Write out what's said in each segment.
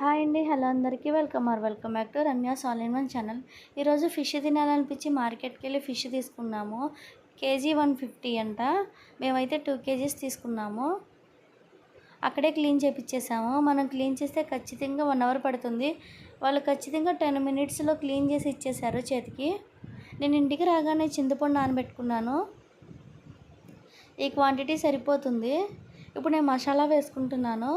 Hi అండి hello అందరికీ. Welcome are welcome back to Ramya సాలిన్ one channel. ఈరోజు fish తినాలనిపించి మార్కెట్కి వెళ్ళి ఫిష్ తీసుకున్నాము. కేజీ వన్ ఫిఫ్టీ అంట. మేమైతే టూ కేజీస్ తీసుకున్నాము. అక్కడే క్లీన్ చేపించేసాము మనం క్లీన్ చేస్తే ఖచ్చితంగా వన్ అవర్ పడుతుంది. వాళ్ళు ఖచ్చితంగా టెన్ మినిట్స్లో క్లీన్ చేసి ఇచ్చేసారు చేతికి. నేను ఇంటికి రాగానే చింతపండు నానబెట్టుకున్నాను. ఈ క్వాంటిటీ సరిపోతుంది. ఇప్పుడు నేను మసాలా వేసుకుంటున్నాను.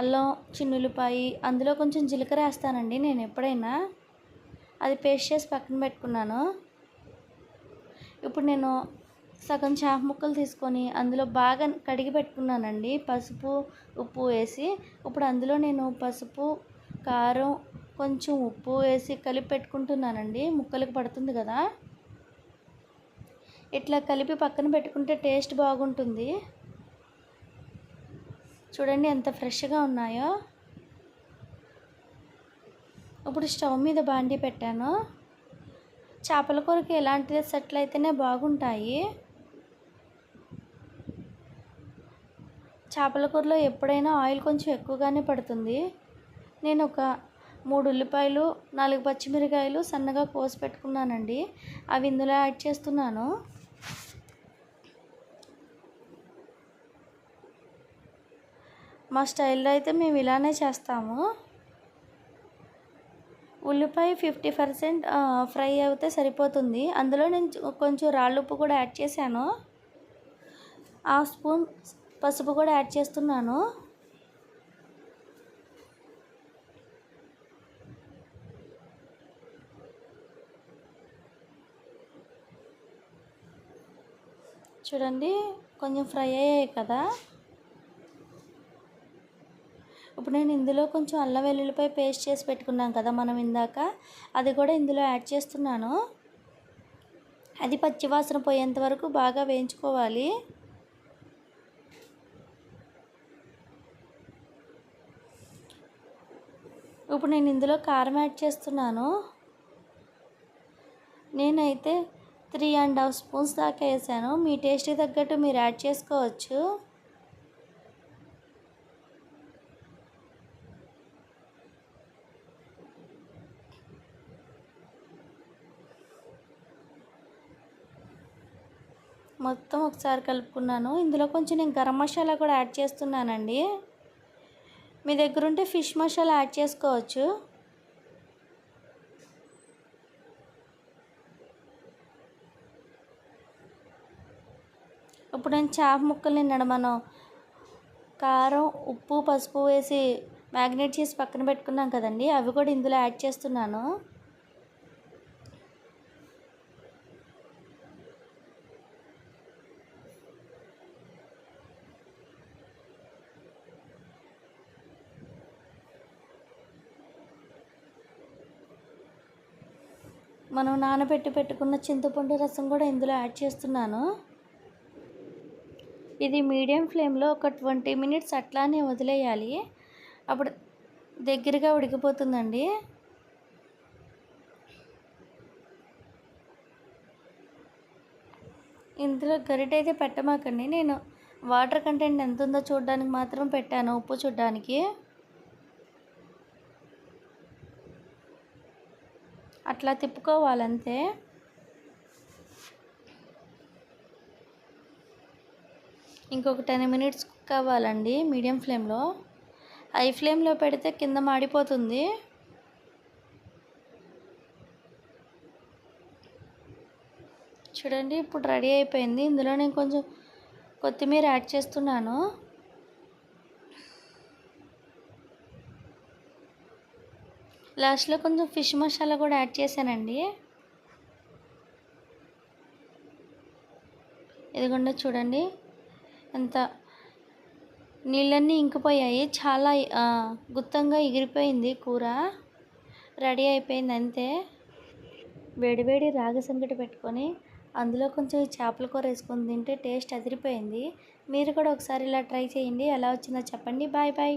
అల్లం చిన్నులపాయి అందులో కొంచెం జీలకర్ర వేస్తానండి నేను ఎప్పుడైనా. అది పేస్ట్ చేసి పక్కన పెట్టుకున్నాను. ఇప్పుడు నేను సగం చేప ముక్కలు తీసుకొని అందులో బాగా కడిగి పెట్టుకున్నానండి. పసుపు ఉప్పు వేసి ఇప్పుడు అందులో నేను పసుపు కారం కొంచెం ఉప్పు వేసి కలిపి పెట్టుకుంటున్నానండి. ముక్కలకు పడుతుంది కదా. ఇట్లా కలిపి పక్కన పెట్టుకుంటే టేస్ట్ బాగుంటుంది. చూడండి ఎంత ఫ్రెష్గా ఉన్నాయో. ఇప్పుడు స్టవ్ మీద బాండి పెట్టాను. చేపల కూరకి ఎలాంటిది సెట్లు అయితేనే బాగుంటాయి. చేపల కూరలో ఎప్పుడైనా ఆయిల్ కొంచెం ఎక్కువగానే పడుతుంది. నేను ఒక మూడు ఉల్లిపాయలు నాలుగు పచ్చిమిరకాయలు సన్నగా కోసి పెట్టుకున్నానండి. అవి ఇందులో యాడ్ చేస్తున్నాను. మా స్టైల్లో అయితే మేము ఇలానే చేస్తాము. ఉల్లిపాయ ఫిఫ్టీ పర్సెంట్ ఫ్రై అయితే సరిపోతుంది. అందులో నేను కొంచెం రాళ్ళుప్పు కూడా యాడ్ చేశాను. హాఫ్ స్పూన్ పసుపు కూడా యాడ్ చేస్తున్నాను. చూడండి కొంచెం ఫ్రై అయ్యాయి కదా. ఇప్పుడు నేను ఇందులో కొంచెం అల్లం వెల్లుల్లిపై పేస్ట్ చేసి పెట్టుకున్నాం కదా మనం ఇందాక. అది కూడా ఇందులో యాడ్ చేస్తున్నాను. అది పచ్చివాసన పోయేంత వరకు బాగా వేయించుకోవాలి. ఇప్పుడు నేను ఇందులో కారం యాడ్ చేస్తున్నాను. నేనైతే త్రీ అండ్ హాఫ్ స్పూన్స్ దాకా వేసాను. మీ టేస్ట్కి తగ్గట్టు మీరు యాడ్ చేసుకోవచ్చు. మొత్తం ఒకసారి కలుపుకున్నాను. ఇందులో కొంచెం నేను గరం మసాలా కూడా యాడ్ చేస్తున్నానండి. మీ దగ్గర ఉంటే ఫిష్ మసాలా యాడ్ చేసుకోవచ్చు. ఇప్పుడు నేను చేప ముక్కల్ని మనం కారం ఉప్పు పసుపు వేసి మ్యాగ్నేట్ చేసి పక్కన పెట్టుకున్నాం కదండి అవి కూడా ఇందులో యాడ్ చేస్తున్నాను. మనం నానబెట్టి పెట్టుకున్న చింతపండు రసం కూడా ఇందులో యాడ్ చేస్తున్నాను. ఇది మీడియం ఫ్లేమ్లో ఒక ట్వంటీ మినిట్స్ అట్లానే వదిలేయాలి. అప్పుడు దగ్గరగా ఉడికిపోతుందండి. ఇందులో గరిట అయితే పెట్టమాకండి. నేను వాటర్ కంటెంట్ ఎంత ఉందో చూడడానికి మాత్రం పెట్టాను ఉప్పు చూడడానికి. అట్లా తిప్పుకోవాలంతే. ఇంకొక టెన్ మినిట్స్ కుక్ అవ్వాలండి మీడియం ఫ్లేమ్లో. హై ఫ్లేమ్లో పెడితే కింద మాడిపోతుంది. చూడండి ఇప్పుడు రెడీ అయిపోయింది. ఇందులో నేను కొంచెం కొత్తిమీర యాడ్ చేస్తున్నాను. లాస్ట్లో కొంచెం ఫిష్ మసాలా కూడా యాడ్ చేశానండి. ఇదిగోండి చూడండి. ఎంత నీళ్ళన్నీ ఇంకిపోయాయి. చాలా గుత్తంగా ఎగిరిపోయింది కూర. రెడీ అయిపోయింది అంతే. వేడివేడి రాగి సంగటి పెట్టుకొని అందులో కొంచెం చేపల కూర వేసుకొని తింటే టేస్ట్ అదిరిపోయింది. మీరు కూడా ఒకసారి ఇలా ట్రై చేయండి. ఎలా వచ్చిందో చెప్పండి. Bye bye.